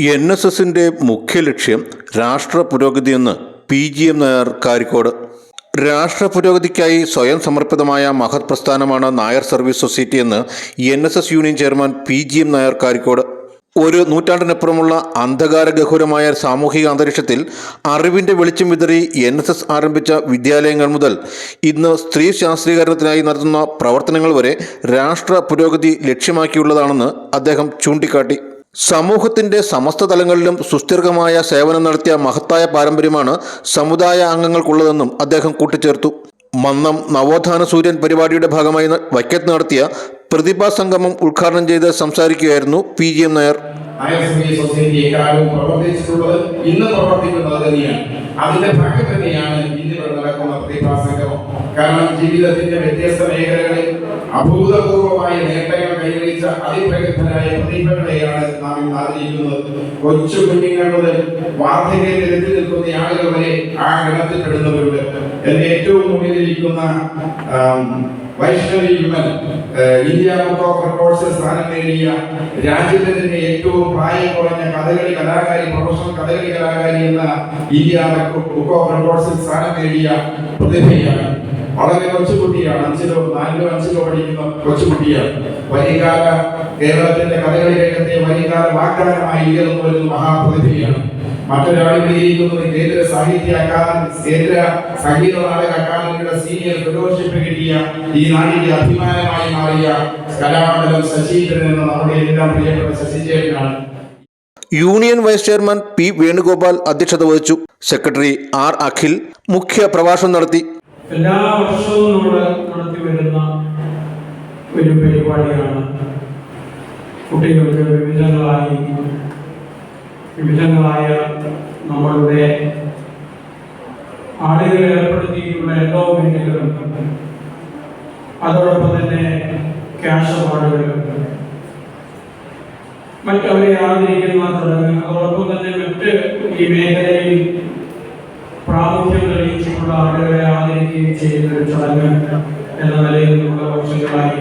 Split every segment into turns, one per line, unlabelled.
N S എസിന്റെ മുഖ്യ ലക്ഷ്യം രാഷ്ട്ര പുരോഗതിയെന്ന് P G M Nair Karikode. രാഷ്ട്ര പുരോഗതിക്കായി സ്വയം സമർപ്പിതമായ മഹത് പ്രസ്ഥാനമാണ് നായർ സർവീസ് സൊസൈറ്റി എന്ന് N S S union chairman P G M Nair Karikode. ഒരു നൂറ്റാണ്ടിനപ്പുറമുള്ള അന്ധകാരഗഹുരമായ സാമൂഹിക അന്തരീക്ഷത്തിൽ അറിവിന്റെ വെളിച്ചം വിതറി എൻ എസ് എസ് ആരംഭിച്ച വിദ്യാലയങ്ങൾ മുതൽ ഇന്ന് സ്ത്രീ ശാസ്ത്രീകരണത്തിനായി നടത്തുന്ന പ്രവർത്തനങ്ങൾ വരെ രാഷ്ട്ര പുരോഗതി ലക്ഷ്യമാക്കിയുള്ളതാണെന്ന് അദ്ദേഹം ചൂണ്ടിക്കാട്ടി. സമൂഹത്തിന്റെ സമസ്ത തലങ്ങളിലും സുസ്ഥിരമായ സേവനം നടത്തിയ മഹത്തായ പാരമ്പര്യമാണ് സമുദായ അംഗങ്ങൾക്കുള്ളതെന്നും അദ്ദേഹം കൂട്ടിച്ചേർത്തു. മന്നം നവോത്ഥാന സൂര്യൻ പരിപാടിയുടെ ഭാഗമായി വൈക്കത്ത് നടത്തിയ പ്രതിഭാ സംഗമം ഉദ്ഘാടനം ചെയ്ത് സംസാരിക്കുകയായിരുന്നു പി ജി എം നായർ.
പ്രവർത്തിച്ചിട്ടുള്ളത് ഇന്ന് പ്രവർത്തിക്കുന്നത് തന്നെയാണ്. അതിന്റെ ഭാഗം തന്നെയാണ് ഇന്നിവിടെ നടക്കുന്ന പ്രതിഭാസംഗമം കാരണം ജീവിതത്തിന്റെ വ്യത്യസ്ത മേഖലകളിൽ അഭൂതപൂർവമായ നേട്ടങ്ങൾ കൈവരിച്ച അതിപ്രഗത്ഭരായ പ്രതിഭകളെയാണ് നാം ഇന്ന് ആദരിക്കുന്നത് കൊച്ചു കുഞ്ഞുങ്ങൾ മുതൽ വാർദ്ധക്യത്തിൽ എത്തി നിൽക്കുന്ന ആളുകൾ വരെ ആ ഗണത്തിൽപ്പെടുന്നവരുണ്ട്. എന്റെ ഏറ്റവും മുന്നിലിരിക്കുന്ന Vaishnavi Vimal India book of records സ്ഥാനം നേടിയ രാജ്യത്തെ തന്നെ ഏറ്റവും പ്രായം കുറഞ്ഞ കഥകളി കലാകാരി പ്രൊഫഷണൽ കഥകളി കലാകാരി എന്ന ഇന്ത്യ ബുക്ക് ഓഫ് റെക്കോർഡ്സിൽ സ്ഥാനം നേടിയ പ്രതിഭയാണ് വളരെ കൊച്ചുകുട്ടിയാണ്. അഞ്ചിലോ നാലിലോ അഞ്ചിലോ പഠിക്കുന്ന കൊച്ചുകുട്ടിയാണ്. വരികാല കേരളത്തിന്റെ കഥകളി രംഗത്തെ വരികാല വാഗ്ദാനമായി ഉയർന്നു വരുന്ന മഹാപ്രതിഭയാണ്. ഇരിക്കുന്നത് കേന്ദ്ര സാഹിത്യ അക്കാദമി കേന്ദ്ര സംഗീത നാടക അക്കാദമിയുടെ സീനിയർ ഫെലോഷിപ്പ് കിട്ടിയ ഈ നാടിന്റെ അഭിമാനമായി മാറിയ കലാമണ്ഡലം ശശീന്ദ്രൻ എന്ന നമ്മുടെ എല്ലാം പ്രിയപ്പെട്ട ശശിചേട്ടനാണ്.
Union vice chairman P Venugopal അധ്യക്ഷത വഹിച്ചു. സെക്രട്ടറി ആർ അഖിൽ മുഖ്യ പ്രഭാഷണം നടത്തി
എല്ലാ വർഷവും നമ്മൾ നടത്തി വരുന്ന ഒരു പരിപാടിയാണ്. കുട്ടികൾക്ക് വിവിധങ്ങളായി വിവിധങ്ങളായ നമ്മളുടെ ആളുകളെ ഏർപ്പെടുത്തിയിട്ടുള്ള എല്ലാ എൻഡോമെന്റുകളും അതോടൊപ്പം തന്നെ ക്യാഷ് അവാർഡുകളും മറ്റവരെ ആദരിക്കുന്ന തുടങ്ങി. അതോടൊപ്പം തന്നെ മറ്റ് ഈ മേഖലയിൽ പ്രാമുഖ്യം തെളിയിച്ചിട്ടുള്ള ആളുകളെ ആദരിക്കുകയും ചെയ്യുന്ന ഒരു ചടങ്ങ് എന്ന നിലയിൽ നമ്മുടെ വർഷങ്ങളായി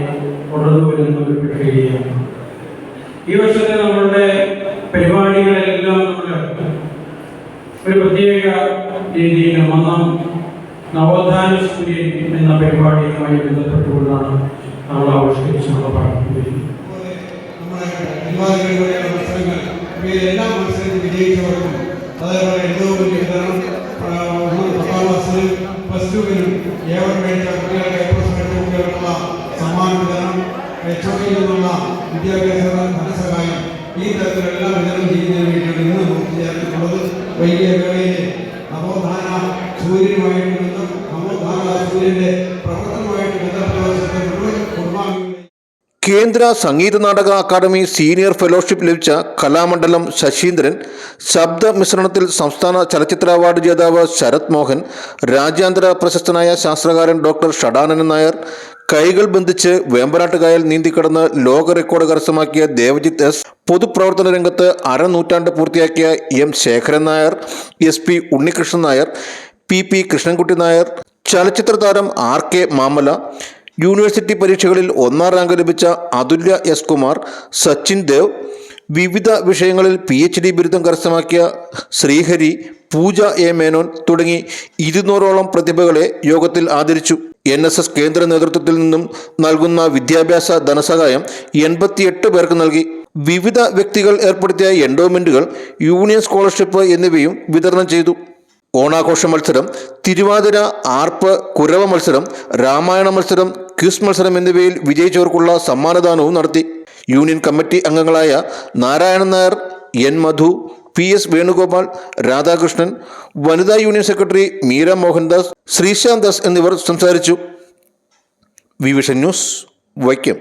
തുടർന്നു വരുന്ന ഒരു പ്രക്രിയയാണ്. ഈ വർഷത്തെ നമ്മളുടെ പരിപാടികളെല്ലാം നമ്മൾ ഒരു പ്രത്യേക രീതിയിൽ ഒന്നാം നവോത്ഥാന സൂര്യൻ എന്ന പരിപാടിയുമായി ബന്ധപ്പെട്ടുകൊണ്ടാണ് നമ്മൾ ആവിഷ്കരിച്ചുള്ള
പരിപാടികളിലൂടെ മത്സരങ്ങൾ ഇവയിലെല്ലാം മത്സരത്തിൽ വിജയിച്ചവർക്കും അതേപോലെ ഏറ്റവും വിതരണം ആ, പത്താം ക്ലാസ്സിലും പ്ലസ് ടുവിനും ഏവർ മേടിച്ച കുട്ടികൾക്ക് എ പ്ലസ് മേടിച്ച കുട്ടികൾക്കുള്ള സമ്മാന വിതരണം വിദ്യാഭ്യാസ ഈ തരത്തിലെല്ലാം വിതരണം ചെയ്യുന്നതിന് വേണ്ടിയാണ് ഇന്ന് നമുക്ക് ചേർന്നിട്ടുള്ളത് വലിയ വേളയിലെ നവോത്ഥാന സൂര്യനുമായിട്ട് ബന്ധം നവോത്ഥാന സൂര്യന്റെ കുടുംബാംഗങ്ങളെ
കേന്ദ്ര Sangeetha Nataka academy senior fellowship ലഭിച്ച കലാമണ്ഡലം ശശീന്ദ്രൻ ശബ്ദ മിശ്രണത്തിൽ സംസ്ഥാന ചലച്ചിത്ര അവാർഡ് ജേതാവ് ശരത് മോഹൻ രാജ്യാന്തര പ്രശസ്തനായ ശാസ്ത്രകാരൻ ഡോക്ടർ ഷഡാനന്ദൻ നായർ കൈകൾ ബന്ധിച്ച് വേമ്പനാട്ടുകായൽ നീന്തിക്കടന്ന് ലോക റെക്കോർഡ് കരസ്ഥമാക്കിയ ദേവജിത്ത് എസ് പൊതുപ്രവർത്തന രംഗത്ത് അരനൂറ്റാണ്ട് പൂർത്തിയാക്കിയ M Sekharan Nair S P Unnikrishnan Nair P P Krishnankutty Nair ചലച്ചിത്ര താരം ആർ കെ മാമല യൂണിവേഴ്സിറ്റി പരീക്ഷകളിൽ ഒന്നാം റാങ്ക് ലഭിച്ച അതുല്യ എസ് കുമാർ സച്ചിൻ ദേവ് വിവിധ വിഷയങ്ങളിൽ പി എച്ച് ഡി ബിരുദം കരസ്ഥമാക്കിയ ശ്രീഹരി പൂജ എ മേനോൻ തുടങ്ങി ഇരുന്നൂറോളം പ്രതിഭകളെ യോഗത്തിൽ ആദരിച്ചു. എൻ എസ് എസ് കേന്ദ്ര നേതൃത്വത്തിൽ നിന്നും നൽകുന്ന വിദ്യാഭ്യാസ ധനസഹായം എൺപത്തിയെട്ട് പേർക്ക് നൽകി. വിവിധ വ്യക്തികൾ ഏർപ്പെടുത്തിയ എൻഡോമെന്റുകൾ യൂണിയൻ സ്കോളർഷിപ്പ് എന്നിവയും വിതരണം ചെയ്തു. ഓണാഘോഷ മത്സരം തിരുവാതിര ആർപ്പ് കുരവ മത്സരം രാമായണ മത്സരം ക്വിസ് മത്സരം എന്നിവയിൽ വിജയിച്ചവർക്കുള്ള സമ്മാനദാനവും നടത്തി. യൂണിയൻ കമ്മിറ്റി അംഗങ്ങളായ Narayanan Nair N Madhu P S Venugopal Radhakrishnan വനിതാ യൂണിയൻ സെക്രട്ടറി മീര മോഹൻദാസ് ശ്രീശാന്ത് ദാസ് എന്നിവർ സംസാരിച്ചു. വിവിഷൻ ന്യൂസ് വൈക്കം.